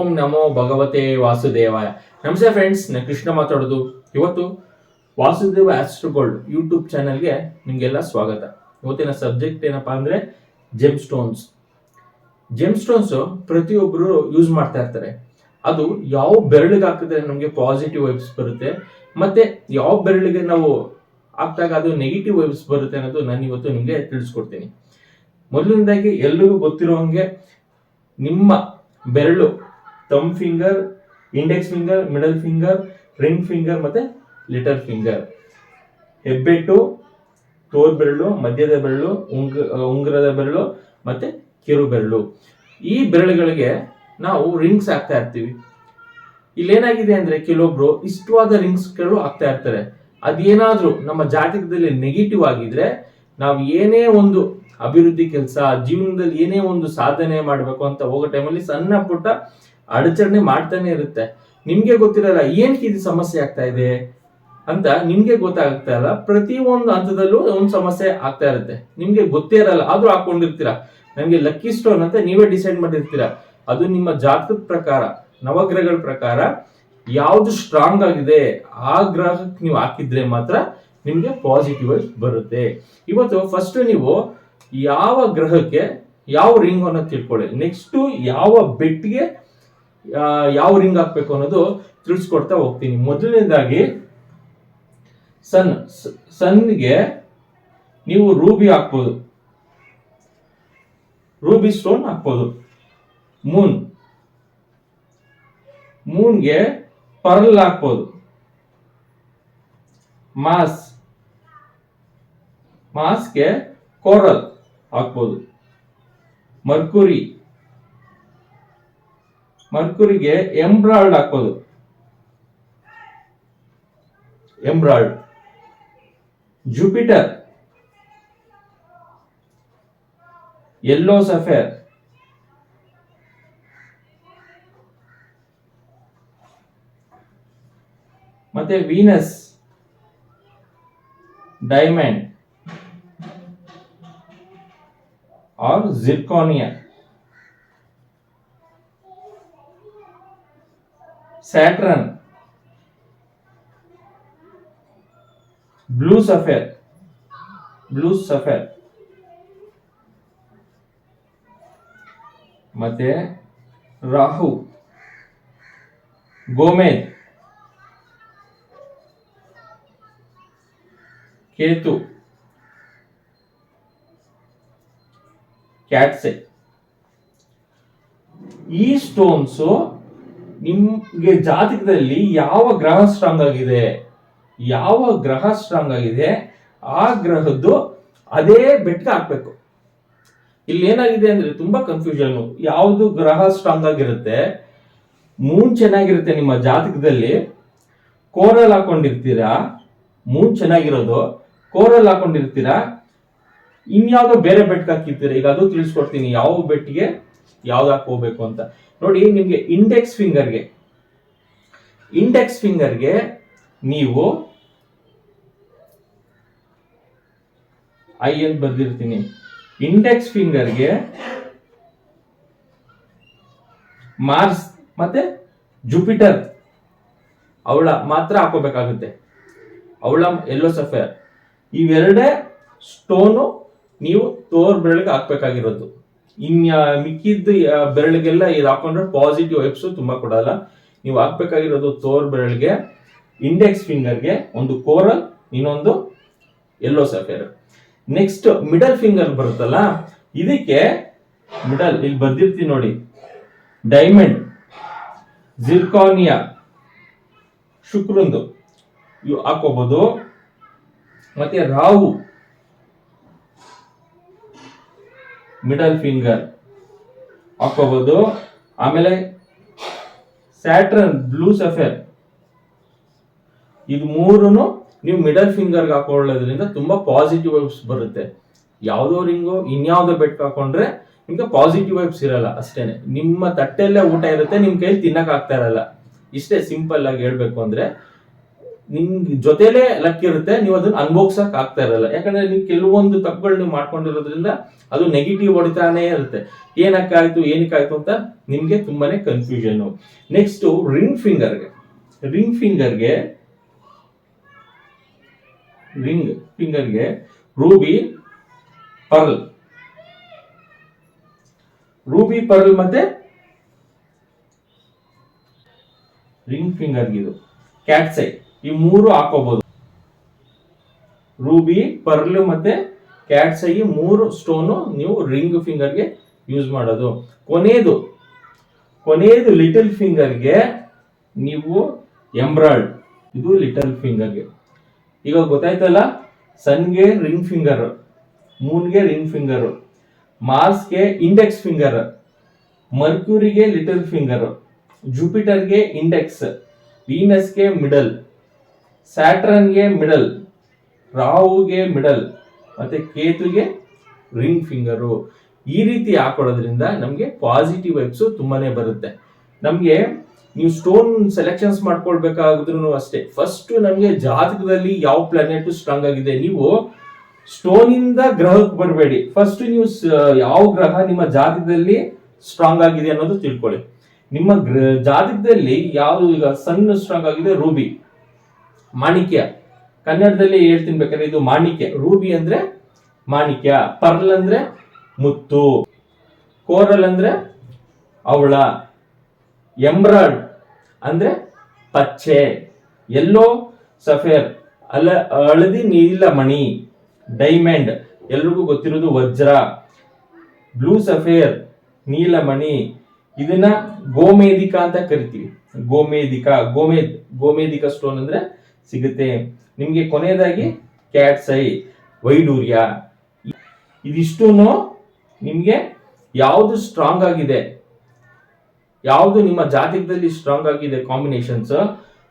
ಓಂ ನಮೋ ಭಗವತೆ ವಾಸುದೇವಾಯ. ನಮಸ್ತೆ ಫ್ರೆಂಡ್ಸ್ ನಾನು ಕೃಷ್ಣ ಮಾತಾಡೋದು. ಇವತ್ತು ವಾಸುದೇವ ಆಸ್ಟ್ರೋ ಗೋಲ್ಡ್ ಯೂಟ್ಯೂಬ್ ಚಾನಲ್ಗೆ ನಿಮಗೆಲ್ಲ ಸ್ವಾಗತ. ಇವತ್ತಿನ ಸಬ್ಜೆಕ್ಟ್ ಏನಪ್ಪಾ ಅಂದ್ರೆ ಜೆಮ್ ಸ್ಟೋನ್ಸ್ ಜೆಮ್ ಸ್ಟೋನ್ಸ್ ಪ್ರತಿಯೊಬ್ಬರು ಯೂಸ್ ಮಾಡ್ತಾ ಇರ್ತಾರೆ. ಅದು ಯಾವ ಬೆರಳಿಗೆ ಹಾಕಿದ್ರೆ ನಮಗೆ ಪಾಸಿಟಿವ್ ವೈಬ್ಸ್ ಬರುತ್ತೆ, ಮತ್ತೆ ಯಾವ ಬೆರಳಿಗೆ ನಾವು ಹಾಕಿದಾಗ ಅದು ನೆಗೆಟಿವ್ ವೈಬ್ಸ್ ಬರುತ್ತೆ ಅನ್ನೋದು ನಾನು ಇವತ್ತು ನಿಮಗೆ ತಿಳಿಸ್ಕೊಡ್ತೀನಿ. ಮೊದಲನೇದಾಗಿ ಎಲ್ರಿಗೂ ಗೊತ್ತಿರೋ ಹಂಗೆ ನಿಮ್ಮ ಬೆರಳು thumb finger index finger middle finger ring finger ಮತ್ತೆ ಲಿಟಲ್ ಫಿಂಗರ್ ಹೆಬ್ಬೆಟ್ಟು ತೋರ್ ಬೆರಳು, ಮಧ್ಯದ ಬೆರಳು, ಉಂಗ್, ಉಂಗುರದ ಬೆರಳು ಮತ್ತೆ ಕಿರು ಬೆರಳು. ಈ ಬೆರಳುಗಳಿಗೆ ನಾವು ರಿಂಗ್ಸ್ ಹಾಕ್ತಾ ಇರ್ತೀವಿ. ಇಲ್ಲೇನಾಗಿದೆ ಅಂದ್ರೆ ಕೆಲವೊಬ್ರು ಇಷ್ಟವಾದ ರಿಂಗ್ಸ್ಗಳು ಹಾಕ್ತಾ ಇರ್ತಾರೆ. ಅದೇನಾದ್ರೂ ನಮ್ಮ ಜಾತಕದಲ್ಲಿ ನೆಗೆಟಿವ್ ಆಗಿದ್ರೆ ನಾವು ಏನೇ ಒಂದು ಅಭಿವೃದ್ಧಿ ಕೆಲಸ, ಜೀವನದಲ್ಲಿ ಏನೇ ಒಂದು ಸಾಧನೆ ಮಾಡಬೇಕು ಅಂತ ಹೋಗೋ ಟೈಮಲ್ಲಿ ಸಣ್ಣ ಪುಟ್ಟ ಅಡಚಣೆ ಮಾಡ್ತಾನೆ ಇರುತ್ತೆ. ನಿಮ್ಗೆ ಗೊತ್ತಿರಲ್ಲ ಏನಕ್ಕೆ ಇದು ಸಮಸ್ಯೆ ಆಗ್ತಾ ಇದೆ ಅಂತ ನಿಮ್ಗೆ ಗೊತ್ತಾಗ್ತಾ ಇಲ್ಲ. ಪ್ರತಿ ಒಂದು ಹಂತದಲ್ಲೂ ಒಂದು ಸಮಸ್ಯೆ ಆಗ್ತಾ ಇರುತ್ತೆ. ನಿಮ್ಗೆ ಗೊತ್ತೇ ಇರಲ್ಲ, ಆದ್ರೂ ಹಾಕೊಂಡಿರ್ತೀರಾ? ನನಗೆ ಲಕ್ಕಿ ಸ್ಟೋನ್ ಅಂತ ನೀವೇ ಡಿಸೈಡ್ ಮಾಡಿರ್ತೀರ? ಅದು ನಿಮ್ಮ ಜಾತಕದ ಪ್ರಕಾರ, ನವಗ್ರಹಗಳ ಪ್ರಕಾರ ಯಾವ್ದು ಸ್ಟ್ರಾಂಗ್ ಆಗಿದೆ, ಆ ಗ್ರಹಕ್ಕೆ ನೀವು ಹಾಕಿದ್ರೆ ಮಾತ್ರ ನಿಮ್ಗೆ ಪಾಸಿಟಿವ್ ಬರುತ್ತೆ. ಇವತ್ತು ಫಸ್ಟ್ ನೀವು ಯಾವ ಗ್ರಹಕ್ಕೆ ಯಾವ ರಿಂಗ್ ಅನ್ನೋದು ತಿಳ್ಕೊಳ್ಳಿ. ನೆಕ್ಸ್ಟ್ ಯಾವ ಬೆಟ್ಗೆ ಯಾವ ರಿಂಗ್ ಹಾಕ್ಬೇಕು ಅನ್ನೋದು ತಿಳಿಸ್ಕೊಡ್ತಾ ಹೋಗ್ತೀನಿ. ಮೊದಲನೇದಾಗಿ ಸನ್ ಸನ್ಗೆ ನೀವು ರೂಬಿ ಹಾಕ್ಬೋದು. ರೂಬಿ ಸ್ಟೋನ್ ಹಾಕ್ಬೋದು. ಮೂನ್ ಮೂನ್ಗೆ ಪರ್ಲ್ ಹಾಕ್ಬೋದು. ಮಾಸ್ ಮಾಸ್ಗೆ ಕೋರಲ್ ಹಾಕ್ಬೋದು. ಮರ್ಕುರಿ ಮರ್ಕುರಿಗೆ ಎಂಬ್ರಾಯ್ಡ್ ಹಾಕೋದು. Emerald Jupiter. ಯೆಲ್ಲೋ ಸಫೇರ್ ಮತ್ತೆ Venus diamond or zirconia Saturn blue sapphire blue sapphire ಮತ್ತೆ ರಾಹು ಗೋಮೇದ್ ಕೇತು ಕ್ಯಾಟ್ಸೆ ಈ ಸ್ಟೋನ್ಸ್ ನಿಮ್ಗೆ ಜಾತಕದಲ್ಲಿ ಯಾವ ಗ್ರಹ ಸ್ಟ್ರಾಂಗ್ ಆಗಿದೆ? ಯಾವ ಗ್ರಹ ಸ್ಟ್ರಾಂಗ್ ಆಗಿದೆ? ಆ ಗ್ರಹದ್ದು ಅದೇ ಬೆಟ್ಟ ಹಾಕ್ಬೇಕು. ಇಲ್ಲಿ ಏನಾಗಿದೆ ಅಂದ್ರೆ ತುಂಬಾ ಕನ್ಫ್ಯೂಷನ್ ಯಾವುದು ಗ್ರಹ ಸ್ಟ್ರಾಂಗ್ ಆಗಿರುತ್ತೆ? ಮೂನ್ ಚೆನ್ನಾಗಿರುತ್ತೆ ನಿಮ್ಮ ಜಾತಕದಲ್ಲಿ. ಕೋರಲ್ ಹಾಕೊಂಡಿರ್ತೀರಾ? ಮೂನ್ ಚೆನ್ನಾಗಿರೋದು. ಕೋರಲ್ ಹಾಕೊಂಡಿರ್ತೀರಾ? ಇನ್ಯಾವುದೋ ಬೇರೆ ಬೆಟ್ಗೆ ಹಾಕಿರ್ತೀರಾ? ಈಗ ಅದು ತಿಳಿಸ್ಕೊಡ್ತೀನಿ. ಯಾವ ಬೆಟ್ಟಿಗೆ ಯಾವ್ದು ಹಾಕೋಬೇಕು ಅಂತ. ನೋಡಿ ನಿಮ್ಗೆ ಇಂಡೆಕ್ಸ್ ಫಿಂಗರ್ಗೆ ಇಂಡೆಕ್ಸ್ ಫಿಂಗರ್ಗೆ ನೀವು ಐ ಅಂತ ಬರ್ದಿರ್ತೀನಿ. ಇಂಡೆಕ್ಸ್ ಫಿಂಗರ್ಗೆ ಮಾರ್ಸ್ ಮತ್ತೆ ಜುಪಿಟರ್ ಅವಳ ಮಾತ್ರ ಹಾಕೋಬೇಕಾಗುತ್ತೆ. ಅವಳ ಎಲ್ಲೋ ಸಫೇರ್ ಇವೆರಡೇ ಸ್ಟೋನು ನೀವು ತೋರ್ ಬೆರಳಿಗೆ ಹಾಕ್ಬೇಕಾಗಿರೋದು. ಇನ್ಯಾ ಮಿಕ್ಕಿದ್ದು ಬೆರಳಿಗೆಲ್ಲ ಇದು ಹಾಕೊಂಡ್ರೆ ಪಾಸಿಟಿವ್ ವೈಪ್ಸ್ ತುಂಬಾ ಕೊಡಲ್ಲ ನೀವು ಹಾಕ್ಬೇಕಾಗಿರೋದು ತೋರ್ ಬೆರಳಿಗೆ ಇಂಡೆಕ್ಸ್ ಫಿಂಗರ್ಗೆ ಒಂದು ಕೋರಲ್, ಇನ್ನೊಂದು yellow sapphire next middle finger ಬರುತ್ತಲ್ಲ, ಇದಕ್ಕೆ ಮಿಡಲ್ ಇಲ್ಲಿ ಬರ್ದಿರ್ತೀನಿ ನೋಡಿ. ಡೈಮಂಡ್ ಜಿರ್ಕಾನಿಯಾ ಶುಕ್ರಂದು. ಇವು ಹಾಕೋಬಹುದು ಮತ್ತೆ ರಾಹು ಮಿಡಲ್ ಫಿಂಗರ್ ಹಾಕೋಬಹುದು ಆಮೇಲೆ ಸ್ಯಾಟ್ರನ್ ಬ್ಲೂ ಸಫೇರ್ ಇದು ಮೂರನ್ನು ನೀವು ಮಿಡಲ್ ಫಿಂಗರ್ಗೆ ಹಾಕೊಳ್ಳೋದ್ರಿಂದ ತುಂಬಾ ಪಾಸಿಟಿವ್ ವೈಬ್ಸ್ ಬರುತ್ತೆ. ಯಾವುದೋ ರಿಂಗು, ಇನ್ಯಾವುದೋ ಬೆಟ್ ಹಾಕೊಂಡ್ರೆ ನಿಮ್ಗೆ ಪಾಸಿಟಿವ್ ವೈಬ್ಸ್ ಇರಲ್ಲ ಅಷ್ಟೇನೆ. ನಿಮ್ಮ ತಟ್ಟೆಲ್ಲೇ ಊಟ ಇರುತ್ತೆ, ನಿಮ್ ಕೈಲಿ ತಿನ್ನಕ್ ಆಗ್ತಾ ಇರಲ್ಲ. ಇಷ್ಟೇ ಸಿಂಪಲ್ ಆಗಿ ಹೇಳ್ಬೇಕು ಅಂದ್ರೆ ನಿಮ್ ಜೊತೆಲೆ ಲಕ್ ಇರುತ್ತೆ, ನೀವು ಅದನ್ನ ಅನ್ಭೋಗ್ಸಕ್ ಆಗ್ತಾ ಇರಲ್ಲ. ಯಾಕಂದ್ರೆ ನೀವು ಕೆಲವೊಂದು ತಪ್ಪುಗಳು ನೀವು ಮಾಡ್ಕೊಂಡಿರೋದ್ರಿಂದ ಅದು ನೆಗೆಟಿವ್ ಹೊಡಿತಾನೆ ಇರುತ್ತೆ. ಏನಕ್ಕಾಯ್ತು ಏನಕ್ಕಾಯ್ತು ಅಂತ ನಿಮ್ಗೆ ತುಂಬಾನೇ ಕನ್ಫ್ಯೂಷನ್ ನೆಕ್ಸ್ಟ್ ರಿಂಗ್ ಫಿಂಗರ್ಗೆ ರಿಂಗ್ ಫಿಂಗರ್ಗೆ ರಿಂಗ್ ಫಿಂಗರ್ಗೆ ರೂಬಿ ಪರ್ಲ್ ರೂಬಿ ಪರ್ಲ್ ಮತ್ತೆ ರಿಂಗ್ ಫಿಂಗರ್ಗೆ ಇದು. ಕ್ಯಾಟ್ಸೈ ಈ ಮೂರು ಹಾಕೋಬಹುದು ರೂಬಿ, ಪರ್ಲ್ ಮತ್ತೆ ಕ್ಯಾಟ್ಸೈ ಮೂರು ಸ್ಟೋನು ನೀವು ರಿಂಗ್ ಫಿಂಗರ್ಗೆ ಯೂಸ್ ಮಾಡೋದು. ಕೊನೆಯದು ಕೊನೆಯದು ಲಿಟಲ್ ಫಿಂಗರ್ಗೆ ನೀವು ಎಂಬ್ರಾಯ್ಡ್ ಇದು ಲಿಟಲ್ ಫಿಂಗರ್ಗೆ ಈಗ ಗೊತ್ತಾಯ್ತಲ್ಲ, ಸನ್ಗೆ ರಿಂಗ್ ಫಿಂಗರ್, ಮೂನ್ಗೆ ರಿಂಗ್ ಫಿಂಗರ್, ಮಾರ್ಸ್ಗೆ ಇಂಡೆಕ್ಸ್ ಫಿಂಗರ್, ಮರ್ಕ್ಯೂರಿಗೆ ಲಿಟಲ್ ಫಿಂಗರ್, ಜುಪಿಟರ್ಗೆ ಇಂಡೆಕ್ಸ್, ವೀನಸ್ಗೆ ಮಿಡಲ್. ಸ್ಯಾಟ್ರನ್ಗೆ ಮಿಡಲ್, ರಾಹುಗೆ ಮಿಡಲ್, ಮತ್ತೆ ಕೇತುಗೆ ರಿಂಗ್ ಫಿಂಗರು. ಈ ರೀತಿ ಹಾಕೊಳ್ಳೋದ್ರಿಂದ ನಮಗೆ ಪಾಸಿಟಿವ್ ವೈಬ್ಸ್ ತುಂಬಾ ಬರುತ್ತೆ. ನಮಗೆ ನೀವು ಸ್ಟೋನ್ ಸೆಲೆಕ್ಷನ್ಸ್ ಮಾಡ್ಕೊಳ್ಬೇಕಾದ್ರೂ ಅಷ್ಟೇ. ಫಸ್ಟ್ ನಮಗೆ ಜಾತಕದಲ್ಲಿ ಯಾವ ಪ್ಲಾನೆಟ್ ಸ್ಟ್ರಾಂಗ್ ಆಗಿದೆ, ನೀವು ಸ್ಟೋನ್ ಇಂದ ಗ್ರಹಕ್ಕೆ ಬರಬೇಡಿ. ಫಸ್ಟ್ ನೀವು ಯಾವ ಗ್ರಹ ನಿಮ್ಮ ಜಾತಕದಲ್ಲಿ ಸ್ಟ್ರಾಂಗ್ ಆಗಿದೆ ಅನ್ನೋದು ತಿಳ್ಕೊಳ್ಳಿ. ನಿಮ್ಮ ಗ್ರ, ಜಾತಕದಲ್ಲಿ ಯಾವುದು ಈಗ ಸನ್ ಸ್ಟ್ರಾಂಗ್ ಆಗಿದೆ ರೂಬಿ ಮಾಣಿಕ್ಯ. ಕನ್ನಡದಲ್ಲಿ ಹೇಳ್ತೀನಿ ಬೇಕಾದ್ರೆ ಇದು ಮಾಣಿಕ್ಯ. ರೂಬಿ ಅಂದ್ರೆ ಮಾಣಿಕ್ಯ. ಪರ್ಲ್ ಅಂದ್ರೆ ಮುತ್ತು. ಕೋರಲ್ ಅಂದ್ರೆ ಅವಳ. ಎಂಬ್ರಾಯ್ಡ್ ಅಂದ್ರೆ ಪಚ್ಚೆ. Yellow sapphire. ಅಲ್ಲ ಹಳದಿ, ನೀಲ, ಮಣಿ. ಡೈಮಂಡ್. ಎಲ್ರಿಗೂ ಗೊತ್ತಿರೋದು ವಜ್ರ. ಬ್ಲೂ ಸಫೇರ್ ನೀಲಮಣಿ ಇದನ್ನ ಗೋಮೇದಿಕ ಅಂತ ಕರಿತೀವಿ. ಗೋಮೇದಿಕ ಗೋಮೇದ್ ಗೋಮೇದಿಕ ಸ್ಟೋನ್ ಅಂದ್ರೆ ಸಿಗುತ್ತೆ. ನಿಮಗೆ ಕೊನೆಯದಾಗಿ ಕ್ಯಾಟ್ಸೈ, ವೈಡೂರ್ಯ. ಇದಿಷ್ಟು ನಿಮಗೆ ಯಾವುದು ಸ್ಟ್ರಾಂಗ್ ಆಗಿದೆ? ಯಾವುದು ನಿಮ್ಮ ಜಾತಕದಲ್ಲಿ ಸ್ಟ್ರಾಂಗ್ ಆಗಿದೆ ಕಾಂಬಿನೇಷನ್ಸ್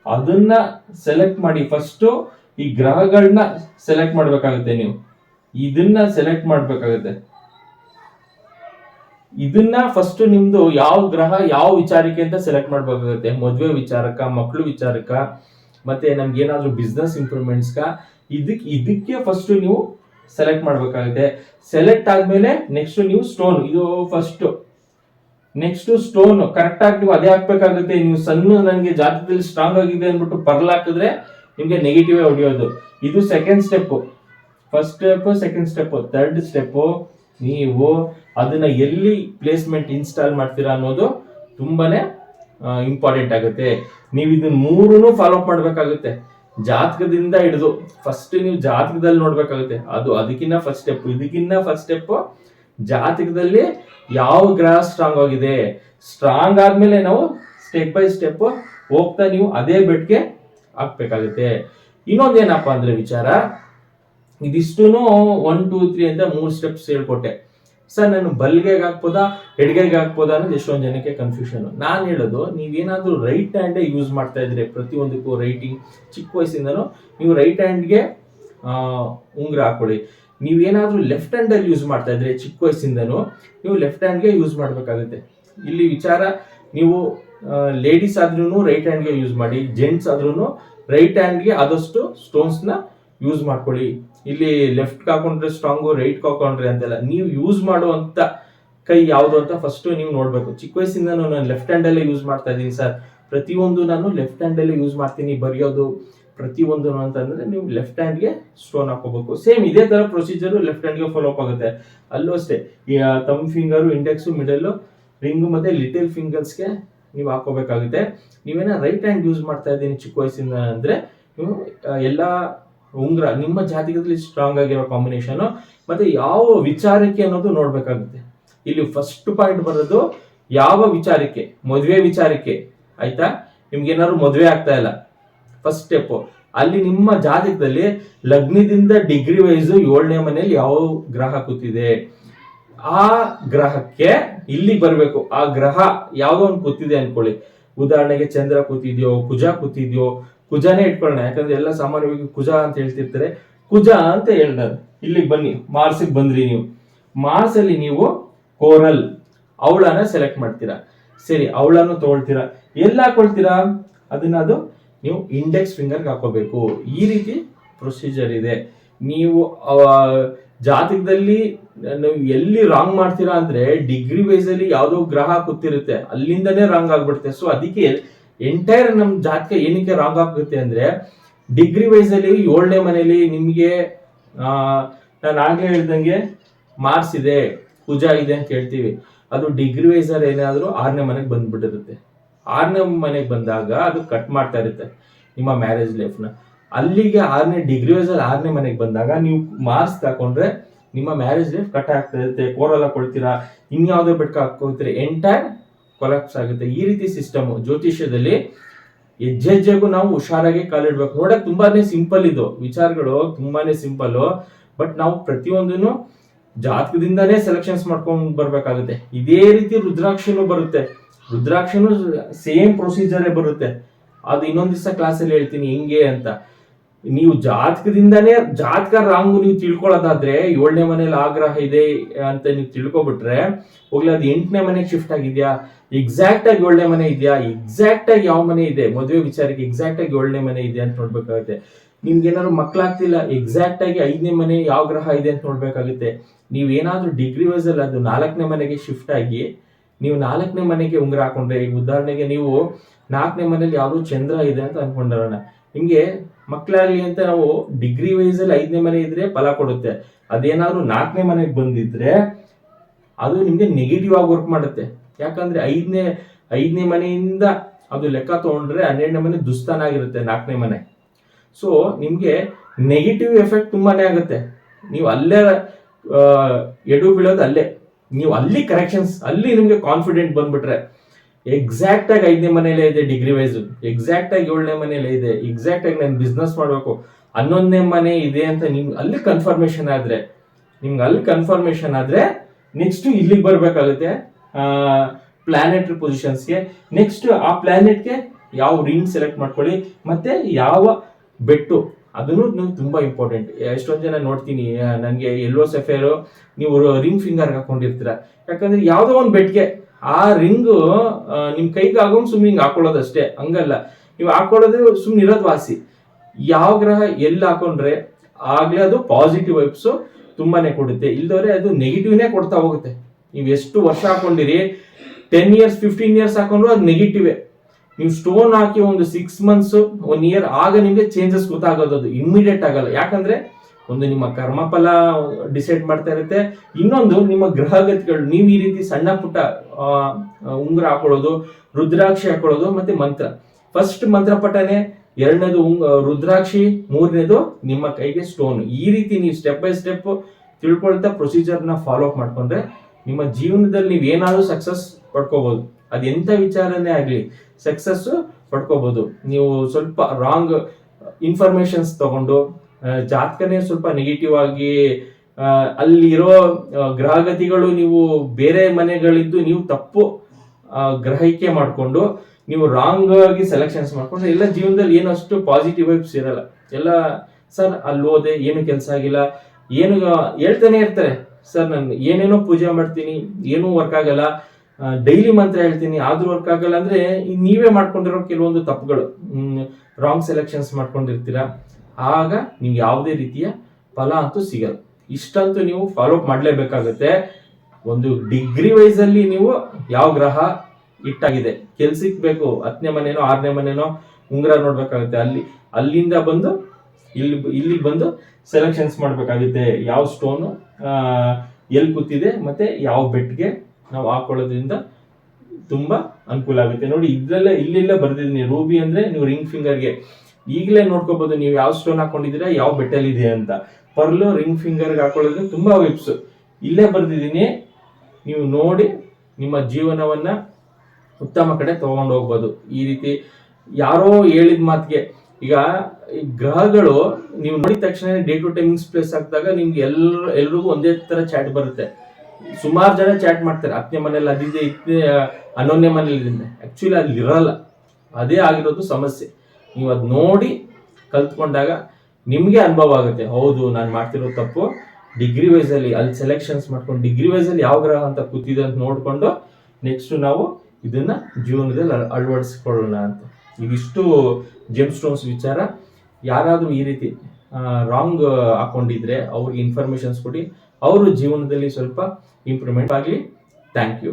ಅದನ್ನ ಸೆಲೆಕ್ಟ್ ಮಾಡಿ. ಫಸ್ಟ್ ಈ ಗ್ರಹಗಳನ್ನ ಸೆಲೆಕ್ಟ್ ಮಾಡಬೇಕಾಗುತ್ತೆ ನೀವು. ಇದನ್ನ ಸೆಲೆಕ್ಟ್ ಮಾಡಬೇಕಾಗುತ್ತೆ. ಇದನ್ನ ಫಸ್ಟ್ ನಿಮ್ದು ಯಾವ ಗ್ರಹ, ಯಾವ ವಿಚಾರಕ್ಕೆ ಅಂತ ಸೆಲೆಕ್ಟ್ ಮಾಡಬೇಕಾಗುತ್ತೆ. ಮದುವೆ ವಿಚಾರಕ ಮಕ್ಕಳು ವಿಚಾರಕ್ಕ. ಮತ್ತೆ ನಮ್ಗೆ ಏನಾದ್ರು ಬಿಸ್ನೆಸ್ ಇಂಪ್ರೂವ್ಮೆಂಟ್ಸ್ ಇದಕ್ಕೆ ಇದಕ್ಕೆ ಫಸ್ಟ್ ನೀವು ಸೆಲೆಕ್ಟ್ ಮಾಡ್ಬೇಕಾಗುತ್ತೆ. ಸೆಲೆಕ್ಟ್ ಆದ್ಮೇಲೆ ನೆಕ್ಸ್ಟ್ ನೀವು ಸ್ಟೋನ್ ಇದು ಫಸ್ಟ್ ನೆಕ್ಸ್ಟ್ ಸ್ಟೋನ್ ಕರೆಕ್ಟ್ ಆಗಿ ನೀವು ಅದೇ ಹಾಕ್ಬೇಕಾಗುತ್ತೆ. ನೀವು ಸಣ್ಣ ನನಗೆ ಜಾತಕದಲ್ಲಿ ಸ್ಟ್ರಾಂಗ್ ಆಗಿದೆ ಅಂದ್ಬಿಟ್ಟು ಪರ್ಲ್ ಹಾಕಿದ್ರೆ ನಿಮ್ಗೆ ನೆಗೆಟಿವ್ ಹೊಡಿಯೋದು. ಇದು second step first step second step third step ನೀವು ಅದನ್ನ ಎಲ್ಲಿ ಪ್ಲೇಸ್ಮೆಂಟ್ ಇನ್ಸ್ಟಾಲ್ ಮಾಡ್ತೀರಾ ಅನ್ನೋದು ತುಂಬಾನೇ ಇಂಪಾರ್ಟೆಂಟ್ ಆಗುತ್ತೆ. ನೀವು ಇದನ್ನ ಮೂರನ್ನು ಫಾಲೋ ಅಪ್ ಮಾಡ್ಬೇಕಾಗುತ್ತೆ. ಜಾತಕದಿಂದ ಹಿಡಿದು ಫಸ್ಟ್ ನೀವು ಜಾತಕದಲ್ಲಿ ನೋಡ್ಬೇಕಾಗುತ್ತೆ. ಅದು ಅದಕ್ಕಿನ್ನ ಫಸ್ಟ್ ಸ್ಟೆಪ್ ಇದಕ್ಕಿನ್ನ ಫಸ್ಟ್ ಸ್ಟೆಪ್ ಜಾತಕದಲ್ಲಿ ಯಾವ ಗ್ರಹ ಸ್ಟ್ರಾಂಗ್ ಆಗಿದೆ. ಸ್ಟ್ರಾಂಗ್ ಆದ್ಮೇಲೆ ನಾವು ಸ್ಟೆಪ್ ಬೈ ಸ್ಟೆಪ್ ಹೋಗ್ತಾ ನೀವು ಅದೇ ಬೆಟ್ಗೆ ಹಾಕ್ಬೇಕಾಗುತ್ತೆ. ಇನ್ನೊಂದೇನಪ್ಪ ಅಂದ್ರೆ ವಿಚಾರ ಇದಿಷ್ಟು ಒನ್ ಟೂ ತ್ರೀ ಅಂತ ಮೂರು ಸ್ಟೆಪ್ಸ್ ಹೇಳ್ಕೊಟ್ಟೆ. ಸರ್ ನಾನು ಬಲ್ಗೆಗೆ ಹಾಕ್ಬೋದಾ, ಎಡ್ಗೆಗೆ ಹಾಕ್ಬೋದಾ ಅನ್ನೋದು ಎಷ್ಟೊಂದು ಜನಕ್ಕೆ ಕನ್ಫ್ಯೂಷನ್ ನಾನು ಹೇಳೋದು, ನೀವೇನಾದರೂ ರೈಟ್ ಹ್ಯಾಂಡೇ ಯೂಸ್ ಮಾಡ್ತಾ ಇದ್ರೆ ಪ್ರತಿಯೊಂದಕ್ಕೂ ರೈಟಿಂಗ್ ಚಿಕ್ಕ ವಯಸ್ಸಿಂದನೂ ನೀವು ರೈಟ್ ಹ್ಯಾಂಡ್ಗೆ ಉಂಗುರ ಹಾಕೊಳ್ಳಿ. ನೀವೇನಾದರೂ ಲೆಫ್ಟ್ ಹ್ಯಾಂಡಲ್ಲಿ ಯೂಸ್ ಮಾಡ್ತಾ ಇದ್ರೆ ಚಿಕ್ಕ ವಯಸ್ಸಿಂದನೂ ನೀವು ಲೆಫ್ಟ್ ಹ್ಯಾಂಡ್ಗೆ ಯೂಸ್ ಮಾಡಬೇಕಾಗುತ್ತೆ. ಇಲ್ಲಿ ವಿಚಾರ, ನೀವು ಲೇಡೀಸ್ ಆದ್ರೂ ರೈಟ್ ಹ್ಯಾಂಡ್ಗೆ ಯೂಸ್ ಮಾಡಿ ಜೆಂಟ್ಸ್ ಆದ್ರೂ ರೈಟ್ ಹ್ಯಾಂಡ್ಗೆ ಆದಷ್ಟು ಸ್ಟೋನ್ಸ್ನ ಯೂಸ್ ಮಾಡ್ಕೊಳ್ಳಿ. ಇಲ್ಲಿ ಲೆಫ್ಟ್ ಹಾಕೊಂಡ್ರೆ ಸ್ಟ್ರಾಂಗು ರೈಟ್ ಹಾಕೊಂಡ್ರೆ ಅಂತೆಲ್ಲ. ನೀವು ಯೂಸ್ ಮಾಡುವಂತ ಕೈ ಯಾವುದು ಅಂತ ಫಸ್ಟ್ ನೀವು ನೋಡ್ಬೇಕು. ಚಿಕ್ಕ ವಯಸ್ಸಿಂದ ನಾನು ಲೆಫ್ಟ್ ಹ್ಯಾಂಡಲ್ಲೇ ಯೂಸ್ ಮಾಡ್ತಾ ಇದ್ದೀನಿ ಸರ್ ಪ್ರತಿಯೊಂದು ನಾನು ಲೆಫ್ಟ್ ಹ್ಯಾಂಡಲ್ಲೇ ಯೂಸ್ ಮಾಡ್ತೀನಿ ಬರೆಯೋದು. ಪ್ರತಿಯೊಂದು ಅಂತಂದ್ರೆ ನೀವು ಲೆಫ್ಟ್ ಹ್ಯಾಂಡ್ಗೆ ಸ್ಟೋನ್ ಹಾಕೋಬೇಕು. ಸೇಮ್ ಇದೇ ತರ ಪ್ರೊಸೀಜರ್ ಲೆಫ್ಟ್ ಹ್ಯಾಂಡ್ಗೆ ಫಾಲೋ ಅಪ್ ಆಗುತ್ತೆ. ಅಲ್ಲೂ ಅಷ್ಟೇ thumb finger index middle ring ಮತ್ತೆ ಲಿಟಲ್ ಫಿಂಗರ್ಸ್ಗೆ ನೀವು ಹಾಕೋಬೇಕಾಗುತ್ತೆ. ನೀವೇನ ರೈಟ್ ಹ್ಯಾಂಡ್ ಯೂಸ್ ಮಾಡ್ತಾ ಇದ್ದೀನಿ ಚಿಕ್ಕ ವಯಸ್ಸಿಂದ ಅಂದ್ರೆ, ನೀವು ಎಲ್ಲಾ ಉಂಗ್ರ, ನಿಮ್ಮ ಜಾತಕದಲ್ಲಿ ಸ್ಟ್ರಾಂಗ್ ಆಗಿರೋ ಕಾಂಬಿನೇಷನ್ ಮತ್ತೆ ಯಾವ ವಿಚಾರಕ್ಕೆ ಅನ್ನೋದು ನೋಡ್ಬೇಕಾಗುತ್ತೆ. ಇಲ್ಲಿ ಫಸ್ಟ್ ಪಾಯಿಂಟ್ ಬರೋದು ಯಾವ ವಿಚಾರಕ್ಕೆ, ಮದುವೆ ವಿಚಾರಕ್ಕೆ, ಆಯ್ತಾ? ನಿಮ್ಗೆ ಏನಾದ್ರು ಮದುವೆ ಆಗ್ತಾ ಇಲ್ಲ. ಫಸ್ಟ್ ಸ್ಟೆಪ್ ಅಲ್ಲಿ ನಿಮ್ಮ ಜಾತಕದಲ್ಲಿ ಲಗ್ನದಿಂದ ಡಿಗ್ರಿ ವೈಸ್ ಏಳನೇ ಮನೆಯಲ್ಲಿ ಯಾವ ಗ್ರಹ ಕೂತಿದೆ? ಆ ಗ್ರಹಕ್ಕೆ ಇಲ್ಲಿ ಬರಬೇಕು. ಆ ಗ್ರಹ ಯಾವ್ದೋ ಒಂದು ಕೂತಿದೆ ಅನ್ಕೊಳ್ಳಿ. ಉದಾಹರಣೆಗೆ ಚಂದ್ರ ಕೂತಿದ್ಯೋ, ಕುಜ ಕೂತಿದ್ಯೋ ಕುಜನೇ ಇಟ್ಕೊಳ್ಳೋಣ, ಯಾಕಂದ್ರೆ ಎಲ್ಲ ಸಾಮಾನ್ಯವಾಗಿ ಕುಜ ಅಂತ ಹೇಳ್ತಿರ್ತಾರೆ. ಕುಜ ಅಂತ ಹೇಳ್ತಾರೆ. ಇಲ್ಲಿಗೆ ಬನ್ನಿ, ಮಾರ್ಸಿಗೆ ಬಂದ್ರಿ ನೀವು. ಮಾರ್ಸ್ ಅಲ್ಲಿ ನೀವು ಕೋರಲ್, ಅವಳನ್ನ ಸೆಲೆಕ್ಟ್ ಮಾಡ್ತೀರಾ. ಸರಿ, ಅವಳನ್ನು ತಗೊಳ್ತೀರಾ. ಎಲ್ಲ ಹಾಕೊಳ್ತೀರಾ? ಅದನ್ನ ಅದು ನೀವು ಇಂಡೆಕ್ಸ್ ಫಿಂಗರ್ಗೆ ಹಾಕೋಬೇಕು. ಈ ರೀತಿ ಪ್ರೊಸೀಜರ್ ಇದೆ. ನೀವು ಜಾತಕದಲ್ಲಿ ನೀವು ಎಲ್ಲಿ ರಾಂಗ್ ಮಾಡ್ತೀರಾ ಅಂದ್ರೆ ಡಿಗ್ರಿ ವೈಸ್ ಅಲ್ಲಿ ಯಾವ್ದೋ ಗ್ರಹ ಕೂತಿರುತ್ತೆ. ಅಲ್ಲಿಂದನೇ ರಾಂಗ್ ಆಗ್ಬಿಡುತ್ತೆ. ಸೊ ಅದಕ್ಕೆ ಎಂಟೈರ್ ನಮ್ ಜಾತಕ ಏನಕ್ಕೆ ರಾಂಗ್ ಆಗುತ್ತೆ ಅಂದ್ರೆ ಡಿಗ್ರಿ ವೈಸ್ ಅಲ್ಲಿ ಏಳನೇ ಮನೇಲಿ ನಿಮ್ಗೆ ನಾನು ಆಗ್ಲೇ ಹೇಳ್ದಂಗೆ ಮಾರ್ಸ್ ಇದೆ ಕುಜ ಇದೆ ಅಂತ ಹೇಳ್ತೀವಿ ಅದು ಡಿಗ್ರಿ ವೈಸ್ ಅಲ್ಲಿ ಏನಾದ್ರೂ ಆರನೇ ಮನೆಗೆ ಬಂದ್ಬಿಟ್ಟಿರುತ್ತೆ. ಆರನೇ ಮನೆಗೆ ಬಂದಾಗ ಅದು ಕಟ್ ಮಾಡ್ತಾ ಇರುತ್ತೆ ನಿಮ್ಮ ಮ್ಯಾರೇಜ್ ಲೈಫ್ನ ಅಲ್ಲಿಗೆ ಆರನೇ ಡಿಗ್ರಿ ವೈಸ್ ಅಲ್ಲಿ ಆರನೇ ಮನೆಗೆ ಬಂದಾಗ ನೀವು ಮಾರ್ಸ್ ತಗೊಂಡ್ರೆ ನಿಮ್ಮ ಮ್ಯಾರೇಜ್ ಲೈಫ್ ಕಟ್ ಆಗ್ತಾ ಇರುತ್ತೆ. ಕೋರಲ್ಲ ಕೊಡ್ತೀರಾ? ಇನ್ಯಾವುದೋ ಬೆಟ್ಕ ಹಾಕೋತೀರಿ ಎಂಟೈರ್ ಕೊಲಾಪ್ಸ್ ಆಗುತ್ತೆ. ಈ ರೀತಿ ಸಿಸ್ಟಮ್ ಜ್ಯೋತಿಷ್ಯದಲ್ಲಿ ಹೆಜ್ಜೆ ಹೆಜ್ಜೆಗೂ ನಾವು ಹುಷಾರಾಗಿ ಕಾಲಿಡ್ಬೇಕು. ನೋಡಕ್ ತುಂಬಾನೇ ಸಿಂಪಲ್ ಇದು. ವಿಚಾರಗಳು ತುಂಬಾನೇ ಸಿಂಪಲ್ ಬಟ್ ನಾವು ಪ್ರತಿಯೊಂದನ್ನು ಜಾತಕದಿಂದಾನೇ ಸೆಲೆಕ್ಷನ್ಸ್ ಮಾಡ್ಕೊಂಡು ಬರ್ಬೇಕಾಗುತ್ತೆ. ಇದೇ ರೀತಿ ರುದ್ರಾಕ್ಷನು ಬರುತ್ತೆ. ರುದ್ರಾಕ್ಷನು ಸೇಮ್ ಪ್ರೊಸೀಜರೇ ಬರುತ್ತೆ. ಅದು ಇನ್ನೊಂದ್ ದಿವಸ ಕ್ಲಾಸಲ್ಲಿ ಹೇಳ್ತೀನಿ. ಹೆಂಗೆ ಅಂತ. ನೀವು ಜಾತಕದಿಂದಾನೇ ಜಾತಕ ರಾಂಗು ನೀವು ತಿಳ್ಕೊಳ್ಳೋದಾದ್ರೆ ಏಳನೇ ಮನೇಲಿ ಆಗ್ರಹ ಇದೆ ಅಂತ ನೀವು ತಿಳ್ಕೊಬಿಟ್ರೆ, ಹೋಗ್ಲಿ, ಅದು ಎಂಟನೇ ಮನೆಗೆ ಶಿಫ್ಟ್ ಆಗಿದ್ಯಾ? ಎಕ್ಸಾಕ್ಟ್ ಆಗಿ ಏಳನೇ ಮನೆ ಇದೆಯಾ? ಎಕ್ಸಾಕ್ಟ್ ಆಗಿ ಯಾವ ಮನೆ ಇದೆ? ಮದುವೆ ವಿಚಾರಕ್ಕೆ ಎಕ್ಸಾಕ್ಟ್ ಆಗಿ ಏಳನೇ ಮನೆ ಇದೆ ಅಂತ ನೋಡ್ಬೇಕಾಗುತ್ತೆ. ನಿಮ್ಗೆ ಏನಾದ್ರು ಮಕ್ಳಾಗ್ತಿಲ್ಲ ಎಕ್ಸಾಕ್ಟ್ ಆಗಿ ಐದನೇ ಮನೆ ಯಾವ ಗ್ರಹ ಇದೆ ಅಂತ ನೋಡ್ಬೇಕಾಗುತ್ತೆ. ನೀವು ಏನಾದ್ರೂ ಡಿಗ್ರಿ ವೈಸ್ ಅಲ್ಲಿ ಅದು ನಾಲ್ಕನೇ ಮನೆಗೆ ಶಿಫ್ಟ್ ಆಗಿ, ನೀವು ನಾಲ್ಕನೇ ಮನೆಗೆ ಉಂಗುರ ಹಾಕೊಂಡ್ರೆ ಈಗ ಉದಾಹರಣೆಗೆ ನೀವು ನಾಲ್ಕನೇ ಮನೇಲಿ ಯಾವ್ದು ಚಂದ್ರ ಇದೆ ಅಂತ ಅನ್ಕೊಂಡಿರೋಣ ನಿಮ್ಗೆ ಮಕ್ಕಳಾಗ್ಲಿ ಅಂತ ನಾವು ಡಿಗ್ರಿ ವೈಸ್ ಅಲ್ಲಿ ಐದನೇ ಮನೆ ಇದ್ರೆ ಫಲ ಕೊಡುತ್ತೆ. ಅದೇನಾದ್ರು ನಾಲ್ಕನೇ ಮನೆಗೆ ಬಂದಿದ್ರೆ ಅದು ನಿಮ್ಗೆ ನೆಗೆಟಿವ್ ಆಗಿ ವರ್ಕ್ ಮಾಡುತ್ತೆ. ಯಾಕಂದ್ರೆ ಐದನೇ ಐದನೇ ಮನೆಯಿಂದ ಅದು ಲೆಕ್ಕ ತಗೊಂಡ್ರೆ ಹನ್ನೆರಡನೇ ಮನೆ ದುಸ್ಥಾನ ಆಗಿರುತ್ತೆ ನಾಲ್ಕನೇ ಮನೆ. ಸೊ ನಿಮ್ಗೆ ನೆಗೆಟಿವ್ ಎಫೆಕ್ಟ್ ತುಂಬಾನೇ ಆಗುತ್ತೆ. ನೀವು ಅಲ್ಲೇ ಎಡು ಬೀಳೋದು ಅಲ್ಲೇ. ನೀವು ಅಲ್ಲಿ ಕರೆಕ್ಷನ್ಸ್ ಅಲ್ಲಿ ನಿಮ್ಗೆ ಕಾನ್ಫಿಡೆಂಟ್ ಬಂದ್ಬಿಟ್ರೆ. ಎಕ್ಸಾಕ್ಟ್ ಆಗಿ ಐದನೇ ಮನೇಲೇ ಇದೆ ಡಿಗ್ರಿ ವೈಸ್ ಎಕ್ಸಾಕ್ಟ್ ಆಗಿ ಏಳನೇ ಮನೇಲೇ ಇದೆ. ಎಕ್ಸಾಕ್ಟ್ ಆಗಿ ನಾನು ಬಿಸ್ನೆಸ್ ಮಾಡಬೇಕು. ಹನ್ನೊಂದನೇ ಮನೆ ಇದೆ ಅಂತ ನಿಮ್ಗೆ ಅಲ್ಲಿ ಕನ್ಫರ್ಮೇಶನ್ ಆದ್ರೆ, ನಿಮ್ಗೆ ಅಲ್ಲಿ ಕನ್ಫರ್ಮೇಶನ್ ಆದ್ರೆ ನೆಕ್ಸ್ಟ್ ಇಲ್ಲಿಗೆ ಬರಬೇಕಾಗುತ್ತೆ ಪ್ಲಾನೆಟರಿ ಪೊಸಿಷನ್ಸ್ಗೆ ನೆಕ್ಸ್ಟ್ ಆ ಪ್ಲಾನೆಟ್ಗೆ ಯಾವ ರಿಂಗ್ ಸೆಲೆಕ್ಟ್ ಮಾಡ್ಕೊಳ್ಳಿ, ಮತ್ತೆ ಯಾವ ಬೆಟ್ಟು ಅದನ್ನು ನಂಗೆ ತುಂಬಾ ಇಂಪಾರ್ಟೆಂಟ್ ಎಷ್ಟೊಂದು ಜನ ನೋಡ್ತೀನಿ ನನಗೆ ಎಲ್ಲೋ ಸೆಫೇರು, ನೀವು ರಿಂಗ್ ಫಿಂಗರ್ ಹಾಕೊಂಡಿರ್ತೀರ. ಯಾಕಂದ್ರೆ ಯಾವುದೋ ಒಂದು ಬೆಟ್ಗೆ ಆ ರಿಂಗು ನಿಮ್ಮ ಕೈಗೆ ಆಗೋಂಗೆ ಸುಮ್ಮನೆ ಹಿಂಗೆ ಹಾಕೊಳ್ಳೋದಷ್ಟೇ, ಹಂಗಲ್ಲ. ನೀವು ಹಾಕೊಳ್ಳೋದು ಸುಮ್ಮನೆ ಇರೋದು ವಾಸಿ ಯಾವ ಗ್ರಹ ಎಲ್ಲಿ ಹಾಕೊಂಡ್ರೆ ಆಗ್ಲೇ ಅದು ಪಾಸಿಟಿವ್ ವೈಬ್ಸ್ ತುಂಬಾನೇ ಕೊಡುತ್ತೆ. ಇಲ್ದವ್ರೆ ಅದು ನೆಗೆಟಿವ್ನೇ ಕೊಡ್ತಾ ಹೋಗುತ್ತೆ. ನೀವು ಎಷ್ಟು ವರ್ಷ ಹಾಕೊಂಡಿರಿ ಟೆನ್ ಇಯರ್ಸ್ ಫಿಫ್ಟೀನ್ ಇಯರ್ಸ್ ಹಾಕೊಂಡ್ರು ಅದು ನೆಗೆಟಿವೇ ನೀವು ಸ್ಟೋನ್ ಹಾಕಿ ಒಂದು ಸಿಕ್ಸ್ ಮಂತ್ಸ್ ಒನ್ ಇಯರ್ ಆಗ ನಿಮಗೆ ಚೇಂಜಸ್ ಗೊತ್ತಾಗೋದು. ಅದು ಇಮ್ಮಿಡಿಯೇಟ್ ಆಗಲ್ಲ. ಯಾಕಂದ್ರೆ ಒಂದು ನಿಮ್ಮ ಕರ್ಮಫಲ ಡಿಸೈಡ್ ಮಾಡ್ತಾ ಇರುತ್ತೆ. ಇನ್ನೊಂದು ನಿಮ್ಮ ಗ್ರಹಗತಿಗಳು, ನೀವು ಈ ರೀತಿ ಸಣ್ಣ ಪುಟ್ಟ ಉಂಗುರ ಹಾಕೊಳ್ಳೋದು, ರುದ್ರಾಕ್ಷಿ ಹಾಕೊಳ್ಳೋದು ಮತ್ತೆ ಮಂತ್ರ. ಫಸ್ಟ್ ಮಂತ್ರ ಪಠನೆ ಎರಡನೇದು ರುದ್ರಾಕ್ಷಿ, ಮೂರನೇದು ನಿಮ್ಮ ಕೈಗೆ ಸ್ಟೋನ್ ಈ ರೀತಿ ನೀವು ಸ್ಟೆಪ್ ಬೈ ಸ್ಟೆಪ್ ತಿಳ್ಕೊಳ್ತಾ ಪ್ರೊಸೀಜರ್ನ ಫಾಲೋ ಅಪ್ ಮಾಡ್ಕೊಂಡ್ರೆ ನಿಮ್ಮ ಜೀವನದಲ್ಲಿ ನೀವು ಏನಾದ್ರೂ ಸಕ್ಸಸ್ ಪಡ್ಕೋಬಹುದು ಅದ್ ಎಂತ ವಿಚಾರನೇ ಆಗ್ಲಿ ಸಕ್ಸಸ್ ಪಡ್ಕೋಬಹುದು ನೀವು ಸ್ವಲ್ಪ ರಾಂಗ್ ಇನ್ಫಾರ್ಮೇಶನ್ಸ್ ತಗೊಂಡು ಜಾತಕನೇ ಸ್ವಲ್ಪ ನೆಗೆಟಿವ್ ಆಗಿ ಅಲ್ಲಿರೋ ಗ್ರಹಗತಿಗಳು ನೀವು ಬೇರೆ ಮನೆಗಳಿದ್ದು ನೀವು ತಪ್ಪು ಗ್ರಹಿಕೆ ಮಾಡಿಕೊಂಡು, ನೀವು ರಾಂಗ್ ಆಗಿ ಸೆಲೆಕ್ಷನ್ಸ್ ಮಾಡ್ಕೊಂಡ್ರೆ ಎಲ್ಲ ಜೀವನದಲ್ಲಿ ಏನಷ್ಟು ಪಾಸಿಟಿವ್ ವೈಬ್ಸ್ ಇರಲ್ಲ. ಎಲ್ಲ, ಸರ್, ಅಲ್ಲಿ ಹೋದೆ, ಏನು ಕೆಲಸ ಆಗಿಲ್ಲ, ಏನು, ಹೇಳ್ತಾನೆ ಇರ್ತಾರೆ. ಸರ್, ನಾನು ಏನೇನೋ ಪೂಜೆ ಮಾಡ್ತೀನಿ, ಏನೂ ವರ್ಕ್ ಆಗಲ್ಲ ಡೈಲಿ ಮಂತ್ರ ಹೇಳ್ತೀನಿ, ಆದ್ರೂ ವರ್ಕ್ ಆಗಲ್ಲ ಅಂದ್ರೆ ನೀವೇ ಮಾಡ್ಕೊಂಡಿರೋ ಕೆಲವೊಂದು ತಪ್ಪುಗಳು. ರಾಂಗ್ ಸೆಲೆಕ್ಷನ್ಸ್ ಮಾಡ್ಕೊಂಡಿರ್ತೀರಾ? ಆಗ ನಿಮ್ಗೆ ಯಾವುದೇ ರೀತಿಯ ಫಲ ಅಂತೂ ಸಿಗಲ್ಲ. ಇಷ್ಟಂತೂ ನೀವು ಫಾಲೋ ಅಪ್ ಮಾಡಲೇಬೇಕಾಗುತ್ತೆ. ಒಂದು ಡಿಗ್ರಿ ವೈಸ್ ಅಲ್ಲಿ ನೀವು ಯಾವ ಗ್ರಹ ಇಟ್ಟಾಗಿದೆ ಕೆಲ್ಸಕ್ಕೆ ಬೇಕು, ಹತ್ತನೇ ಮನೇನೋ, ಆರನೇ ಮನೇನೋ, ಉಂಗುರ ನೋಡ್ಬೇಕಾಗುತ್ತೆ. ಅಲ್ಲಿ, ಅಲ್ಲಿಂದ ಬಂದು, ಇಲ್ಲಿ ಇಲ್ಲಿ ಬಂದು ಸೆಲೆಕ್ಷನ್ಸ್ ಮಾಡ್ಬೇಕಾಗುತ್ತೆ. ಯಾವ ಸ್ಟೋನು ಎಲ್ಲಿ ಕೂತಿದೆ, ಮತ್ತೆ ಯಾವ ಬೆಟ್ಗೆ ನಾವು ಹಾಕೊಳ್ಳೋದ್ರಿಂದ ತುಂಬ ಅನುಕೂಲ ಆಗುತ್ತೆ. ನೋಡಿ, ಇದ್ರಲ್ಲೇ ಇಲ್ಲೆಲ್ಲ ಬರ್ದಿದ್ದೀನಿ. ರೂಬಿ ಅಂದ್ರೆ ನೀವು ರಿಂಗ್ ಫಿಂಗರ್ಗೆ ಈಗಲೇ ನೋಡ್ಕೋಬಹುದು ನೀವು ಯಾವ ಸ್ಟೋನ್ ಹಾಕೊಂಡಿದ್ದೀರಾ, ಯಾವ ಬೆಟ್ಟಲ್ಲಿದೆ ಅಂತ. ಪರ್ಲು, ರಿಂಗ್ ಫಿಂಗರ್ಗೆ ಹಾಕೊಳ್ಳೋದ್ರೆ ತುಂಬಾ ವಿಪ್ಸ್ ಇಲ್ಲೇ ಬರ್ದಿದ್ದೀನಿ. ನೀವು ನೋಡಿ ನಿಮ್ಮ ಜೀವನವನ್ನ ಉತ್ತಮ ಕಡೆ ತಗೊಂಡು ಹೋಗ್ಬೋದು. ಈ ರೀತಿ ಯಾರೋ ಹೇಳಿದ ಮಾತಿಗೆ, ಈಗ ಈ ಗ್ರಹಗಳು ನೀವು ನೋಡಿದ ತಕ್ಷಣ ಡೇ ಟು ಟೈಮಿಂಗ್ಸ್ ಪ್ಲೇಸ್ ಹಾಕಿದಾಗ ನಿಮ್ಗೆ ಎಲ್ಲರೂ, ಎಲ್ರಿಗೂ ಒಂದೇ ತರ ಚಾಟ್ ಬರುತ್ತೆ. ಸುಮಾರು ಜನ ಚಾಟ್ ಮಾಡ್ತಾರೆ. ಹತ್ತನೇ ಮನೇಲಿ ಅದಿದೆ ಇತ್ತನೇ ಹನ್ನೊಂದನೇ ಮನೇಲಿ ಆ್ಯಕ್ಚುಲಿ ಅಲ್ಲಿ ಇರಲ್ಲ. ಅದೇ ಆಗಿರೋದು ಸಮಸ್ಯೆ. ನೀವು ಅದು ನೋಡಿ ಕಲ್ತ್ಕೊಂಡಾಗ ನಿಮಗೆ ಅನುಭವ ಆಗುತ್ತೆ. ಹೌದು, ನಾನು ಮಾಡ್ತಿರೋ ತಪ್ಪು. ಡಿಗ್ರಿ ವೈಸಲ್ಲಿ ಅಲ್ಲಿ ಸೆಲೆಕ್ಷನ್ಸ್ ಮಾಡ್ಕೊಂಡು ಡಿಗ್ರಿ ವೈಸಲ್ಲಿ ಯಾವ ಗ್ರಹ ಅಂತ ಕೂತಿದೆ ಅಂತ ನೋಡಿಕೊಂಡು ನೆಕ್ಸ್ಟ್ ನಾವು ಇದನ್ನು ಜೀವನದಲ್ಲಿ ಅಳ- ಅಳವಡಿಸ್ಕೊಳ್ಳೋಣ ಅಂತ. ಇವಿಷ್ಟು ಜೆಮ್ ಸ್ಟೋನ್ಸ್ ವಿಚಾರ. ಯಾರಾದರೂ ಈ ರೀತಿ ರಾಂಗ್ ಹಾಕೊಂಡಿದ್ರೆ ಅವ್ರಿಗೆ ಇನ್ಫಾರ್ಮೇಷನ್ಸ್ ಕೊಡಿ. ಅವರು ಜೀವನದಲ್ಲಿ ಸ್ವಲ್ಪ ಇಂಪ್ರೂವ್ಮೆಂಟ್ ಆಗಲಿ. Thank you